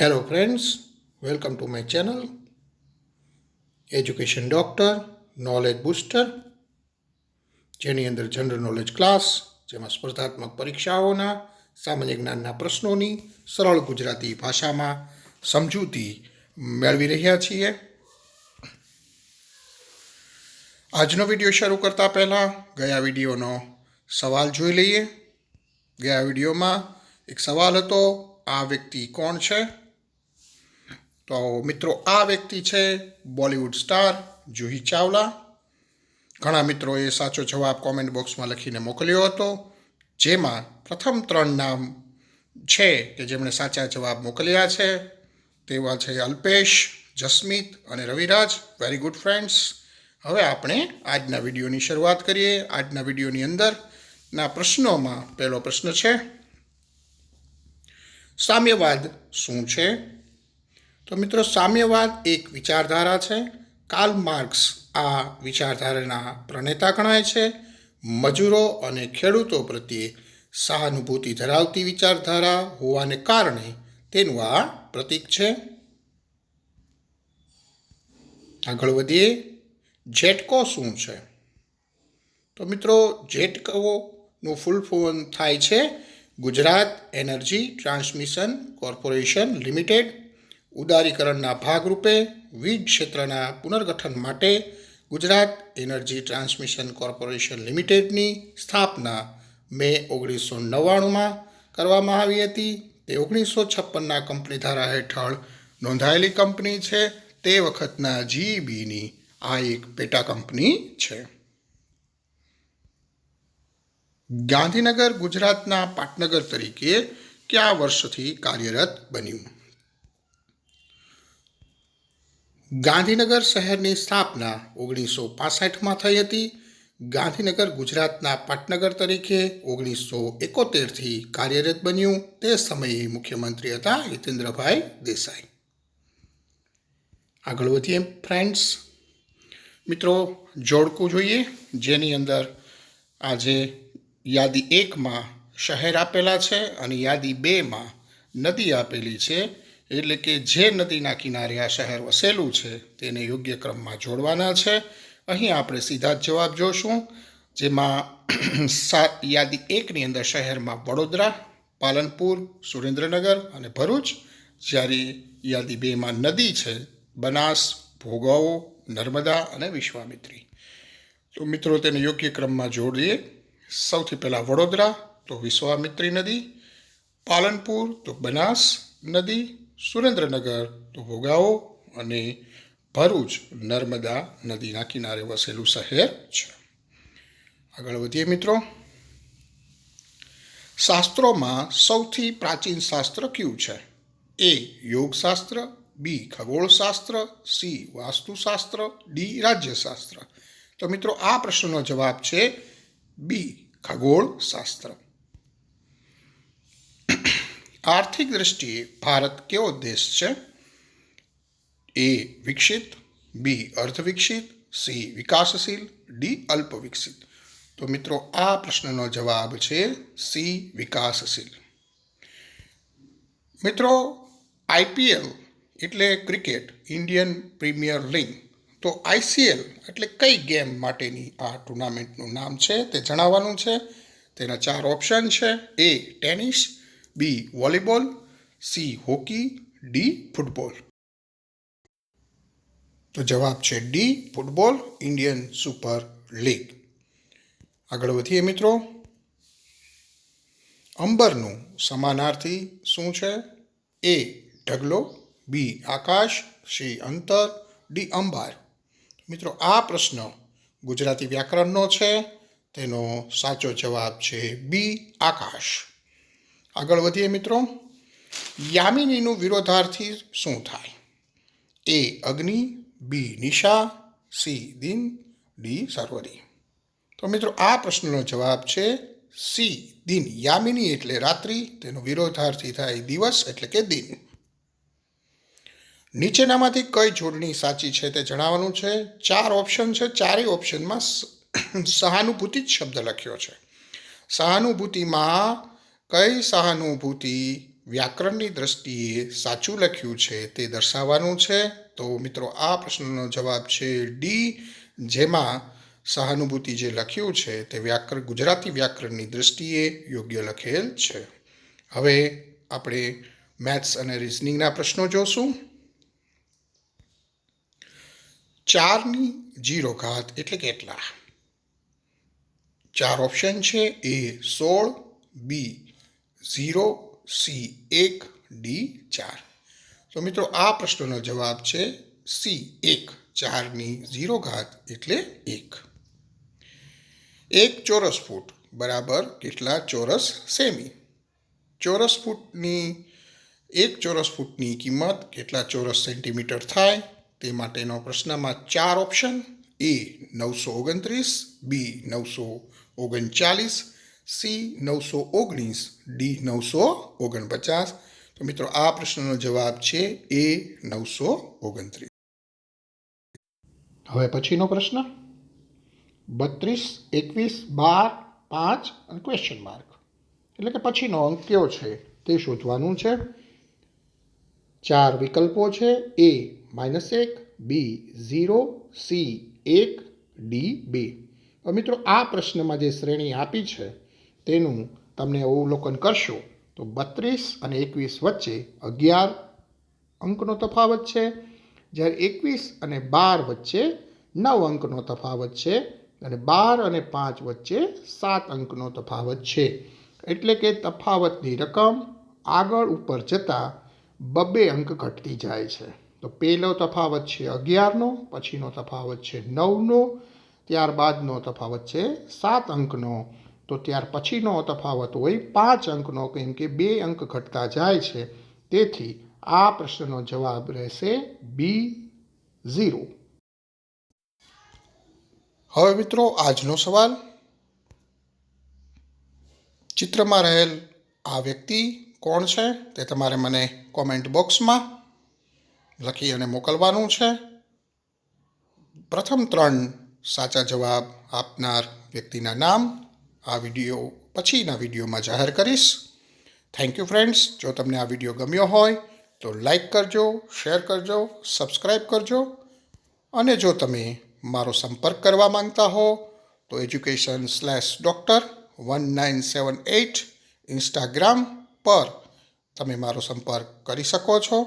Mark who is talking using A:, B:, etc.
A: Hello friends welcome to my channel education doctor knowledge booster જેની અંદર general knowledge class જેમાં સ્પર્ધાત્મક પરીક્ષાઓના, સામાન્ય જ્ઞાનના પ્રશ્નોની સરળ ગુજરાતી ભાષામાં સમજૂતી મેળવી રહ્યા છીએ. આજનો વીડિયો શરૂ કરતાં પહેલાં ગયા વિડીયોનો સવાલ જોઈ લઈએ. ગયા વિડીયોમાં એક સવાલ હતો, આ વ્યક્તિ કોણ છે? તો મિત્રો, આ વ્યક્તિ છે બોલિવૂડ સ્ટાર જુહી ચાવલા. ઘણા મિત્રોએ સાચો જવાબ કોમેન્ટ બોક્સમાં લખીને મોકલ્યો હતો, જેમાં પ્રથમ ત્રણ નામ છે કે જેમણે સાચા જવાબ મોકલ્યા છે. તેવા છે અલ્પેશ, જસ્મિત અને રવિરાજ. વેરી ગુડ ફ્રેન્ડ્સ હવે આપણે આજના વિડીયોની શરૂઆત કરીએ. આજના વિડીયોની અંદર ના પ્રશ્નોમાં પહેલો પ્રશ્ન છે, સામ્યવાદ શું છે? તો મિત્રો, સામ્યવાદ એક વિચારધારા છે. કાર્લ માર્ક્સ આ વિચારધારાના પ્રણેતા ગણાય છે. મજૂરો અને ખેડૂતો પ્રત્યે સહાનુભૂતિ ધરાવતી વિચારધારા હોવાને કારણે તેનું આ પ્રતીક છે. આગળ વધીએ. જેટકો શું છે? તો મિત્રો જેટકોનું ફૂલ ફોર્મ થાય છે Gujarat energy transmission corporation limited. ઉદારીકરણના ભાગરૂપે વીજ ક્ષેત્રના પુનર્ગઠન માટે ગુજરાત એનર્જી ટ્રાન્સમિશન કોર્પોરેશન લિમિટેડની સ્થાપના મે ઓગણીસો નવ્વાણુંમાં કરવામાં આવી હતી. તે ઓગણીસો છપ્પનના કંપની ધારા હેઠળ નોંધાયેલી કંપની છે. તે વખતના જીઈબીની આ એક પેટા કંપની છે. ગાંધીનગર ગુજરાતના પાટનગર તરીકે કયા વર્ષથી કાર્યરત બન્યું? ગાંધીનગર શહેરની સ્થાપના ઓગણીસો પાસઠમાં થઈ હતી. ગાંધીનગર ગુજરાતના પાટનગર તરીકે ઓગણીસો એકોતેરથી કાર્યરત બન્યું. તે સમયે મુખ્યમંત્રી હતા હિતેન્દ્રભાઈ દેસાઈ. આગળ વધીએ ફ્રેન્ડ્સ. મિત્રો, જોડકું જોઈએ. જેની અંદર આજે યાદી એકમાં શહેર આપેલા છે અને યાદી બેમાં નદી આપેલી છે. એટલે કે જે નદીના કિનારે આ શહેર વસેલું છે, તેને યોગ્ય ક્રમમાં જોડવાના છે. અહીં આપણે સીધા જ જવાબ જોશું. જેમાં સાત યાદી એકની અંદર શહેરમાં વડોદરા, પાલનપુર, સુરેન્દ્રનગર અને ભરૂચ. જ્યારે યાદી બેમાં નદી છે, બનાસ ભોગાવો નર્મદા અને વિશ્વામિત્રી. તો મિત્રો, તેને યોગ્ય ક્રમમાં જોડીએ. સૌથી પહેલાં વડોદરા, તો વિશ્વામિત્રી નદી. પાલનપુર, તો બનાસ નદી. સુરેન્દ્રનગર તો ભોગાવો અને ભરૂચ, નર્મદા નદીના કિનારે વસેલું શહેર છે. આગળ વધીએ મિત્રો. શાસ્ત્રોમાં સૌથી પ્રાચીન શાસ્ત્ર કયું છે? એ યોગશાસ્ત્ર, બી ખગોળશાસ્ત્ર, સી વાસ્તુશાસ્ત્ર, ડી રાજ્યશાસ્ત્ર. તો મિત્રો, આ પ્રશ્નનો જવાબ છે બી ખગોળશાસ્ત્ર. આર્થિક દ્રષ્ટિએ ભારત કેવો દેશ છે? એ વિકસિત, બી અર્ધ વિકસિત સી વિકાસશીલ, ડી અલ્પ વિકસિત તો મિત્રો, આ પ્રશ્નનો જવાબ છે સી વિકાસશીલ. મિત્રો આઈપીએલ એટલે ક્રિકેટ, ઇન્ડિયન પ્રીમિયર લીગ. તો આઈસીએલ એટલે કઈ ગેમ માટેની આ ટુર્નામેન્ટનું નામ છે તે જણાવવાનું છે. તેના ચાર ઓપ્શન છે. A tennis B volleyball C hockey D football તો જવાબ છે D football Indian super league આગળ વધીએ મિત્રો. અંબરનું સમાનાર્થી શું છે? એ ઢગલો બી આકાશ સી અંતર ડી અંબાર. મિત્રો, આ પ્રશ્ન ગુજરાતી વ્યાકરણનો છે. તેનો સાચો જવાબ છે બી આકાશ. આગળ વધીએ મિત્રો. યામિનીનું વિરોધાર્થી શું થાય? એ અગ્નિ, બી નિશા, સી દિન, ડી સર્વરી. તો મિત્રો, આ પ્રશ્નનો જવાબ છે સી દિન. યામિની એટલે રાત્રિ, તેનો વિરોધાર્થી થાય દિવસ, એટલે કે દિન. નીચેનામાંથી કઈ જોડણી સાચી છે તે જણાવવાનું છે. ચાર ઓપ્શન છે. ચારેય ઓપ્શનમાં સહાનુભૂતિ જ શબ્દ લખ્યો છે. સહાનુભૂતિમાં કઈ સહાનુભૂતિ વ્યાકરણની દ્રષ્ટિએ સાચું લખ્યું છે તે દર્શાવવાનું છે? તો મિત્રો, આ પ્રશ્નનો જવાબ છે ડી જેમાં સહાનુભૂતિ જે લખ્યું છે તે વ્યાકરણ, ગુજરાતી વ્યાકરણની દ્રષ્ટિએ યોગ્ય લખેલ છે. હવે આપણે મેથ્સ અને રિઝનિંગના પ્રશ્નો જોશું. ચારની જીરો ઘાત એટલે કેટલા? ચાર ઓપ્શન છે, એ સોળ, બી ઝીરો સી એક ડી ચાર. તો મિત્રો, આ પ્રશ્નનો જવાબ છે સી એક ચારની ઝીરો ઘાત એટલે એક. એક ચોરસ ફૂટ બરાબર કેટલા ચોરસ સેમી? ચોરસ ફૂટની, એક ચોરસ ફૂટની કિંમત કેટલા ચોરસ સેન્ટીમીટર થાય? તે માટેનો પ્રશ્નમાં ચાર ઓપ્શન. એ નવસો ઓગણત્રીસ, બી નવસો ઓગણચાલીસ સી નવસો ઓગણીસ ડી નવસો ઓગણપચાસ. તો મિત્રો, આ પ્રશ્નનો જવાબ છે એ નવસો ઓગણત્રીસ. હવે પછીનો પ્રશ્ન. બત્રીસ, એકવીસ, બાર, પાંચ અને ક્વેશ્ચન માર્ક એટલે કે પછીનો અંક કયો છે તે શોધવાનું છે. ચાર વિકલ્પો છે. એ માઇનસ એક બી ઝીરો સી એક ડી બે. મિત્રો, આ પ્રશ્નમાં જે શ્રેણી આપી છે તેનું તમને અવલોકન કરશો, તો બત્રીસ અને એકવીસ વચ્ચે અગિયાર અંકનો તફાવત છે. જ્યારે એકવીસ અને બાર વચ્ચે નવ અંકનો તફાવત છે અને બાર અને પાંચ વચ્ચે સાત અંકનો તફાવત છે. એટલે કે તફાવતની રકમ આગળ ઉપર જતાં બબ્બે અંક ઘટતી જાય છે. તો પહેલો તફાવત છે અગિયારનો, પછીનો તફાવત છે નવનો, ત્યારબાદનો તફાવત છે સાત અંકનો તો ત્યાર પછીનો તફાવત હોય, પાંચ અંકનો કેમ કે બે અંક ઘટતા જાય છે. તેથી આ પ્રશ્નનો જવાબ રહેશે બી ઝીરો. હવે મિત્રો આજનો સવાલ. ચિત્રમાં રહેલ આ વ્યક્તિ કોણ છે તે તમારે મને કોમેન્ટ બોક્સમાં લખી અને મોકલવાનું છે. પ્રથમ ત્રણ સાચા જવાબ આપનાર વ્યક્તિના નામ આ વીડિયો પછીના વિડીયોમાં જાહેર કરીશ. થેન્ક યુ ફ્રેન્ડ્સ જો તમને આ વીડિયો ગમ્યો હોય, તો લાઈક કરજો શેર કરજો સબસ્ક્રાઈબ કરજો. અને જો તમે મારો સંપર્ક કરવા માંગતા હો, તો education slash doctor one nine seven eight Instagram પર તમે મારો સંપર્ક કરી શકો છો.